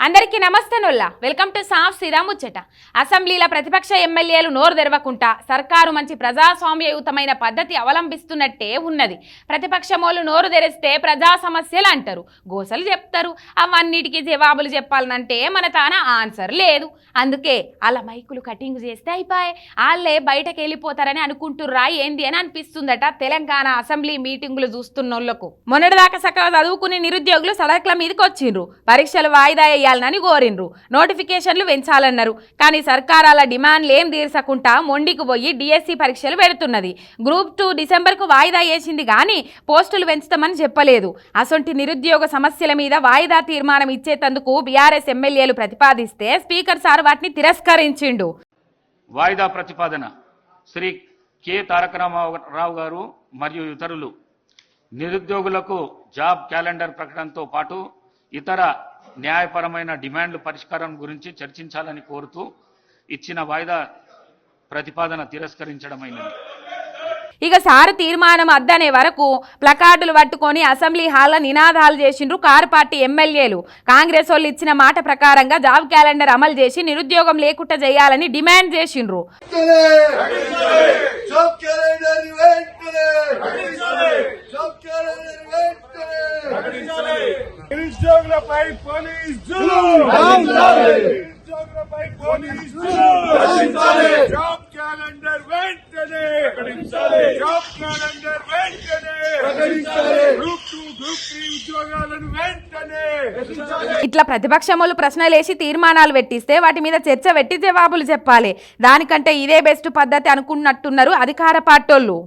అందరికీ నమస్తేనుల్లా welcome to సాఫ్ శ్రీరాముచ్చట ముచ్చట. అసెంబ్లీల ప్రతిపక్ష ఎమ్మెల్యేలు నోరు తెరవకుండా సర్కారు మంచి ప్రజాస్వామ్యయుతమైన పద్ధతి అవలంబిస్తున్నట్టే ఉన్నది. ప్రతిపక్షమోలు నోరు తెరిస్తే ప్రజా సమస్యలు అంటారు. గోసలు చెప్తారు. అవన్నిటికీ జవాబులు చెప్పాలనంటే మన తాన ఆన్సర్ లేదు. అందుకే అలా మైకులు కటింగ్ చేస్తే అయిపోయాయి వాళ్ళే బయటకు వెళ్ళిపోతారని అనుకుంటుర్రా ఏంది అని అనిపిస్తుందట తెలంగాణ అసెంబ్లీ మీటింగులు చూస్తున్నోళ్ళకు మొన్నటిదాకా సక్కగా చదువుకునే నిరుద్యోగులు సడక్ల మీదకి వచ్చిండ్రు పరీక్షలు వాయిదా వేయాలని కోరిండ్రు. నోటిఫికేషన్లు పెంచాలన్నారు కానీ సర్కారాల డిమాండ్లు ఏం తీర్చకుండా మొండికి పోయి డిఎస్సి పరీక్షలు పెడుతున్నది. గ్రూప్ టూ డిసెంబర్కు వాయిదా వేసింది కానీ పోస్టులు పెంచుతామని చెప్పలేదు. అసొంటి నిరుద్యోగ సమస్యల మీద వాయిదా తీర్మానం ఇచ్చేతందుకు బీఆర్ఎస్ ఎమ్మెల్యేలు ప్రతిపాదిస్తే స్పీకర్ సార్ వాటిని తిరస్కరించిండు. వాయిదా ప్రతిపాదన శ్రీ కె తారక రామారావు గారు మరియు ఇతరులు నిరుద్యోగులకు జాబ్ క్యాలెండర్ ప్రకటనతో పాటు ఇతర న్యాయపరమైన డిమాండ్లు పరిష్కారం గురించి చర్చించాలని కోరుతూ ఇచ్చిన వాయిదా ప్రతిపాదన తిరస్కరించడమైనది. ఇక సారు తీర్మానం అద్దనే వరకు ప్లకార్డులు పట్టుకొని అసెంబ్లీ హాల్లో నినాదాలు చేసిండ్రు కారు పార్టీ ఎమ్మెల్యేలు. కాంగ్రెస్ వాళ్ళు ఇచ్చిన మాట ప్రకారంగా జాబ్ క్యాలెండర్ అమలు చేసి నిరుద్యోగం లేకుండా చేయాలని డిమాండ్ చేసిండ్రు. నిరుద్యోగులపై పోలీస్ నిరుద్యోగులపై పోలీస్ జాబ్ క్యాలెండర్ వెంటనే! జాబ్ క్యాలెండర్ వెంటనే! గ్రూప్ టూ గ్రూప్ త్రీ ఉద్యోగాలను వెంటనే! ఇట్లా ప్రతిపక్షములు ప్రశ్నలేసి తీర్మానాలు పెట్టిస్తే వాటి మీద చర్చ పెట్టి జవాబులు చెప్పాలి. దానికంటే ఇదే బెస్ట్ పద్ధతి అనుకున్నట్టున్నారు అధికార పార్టోళ్ళు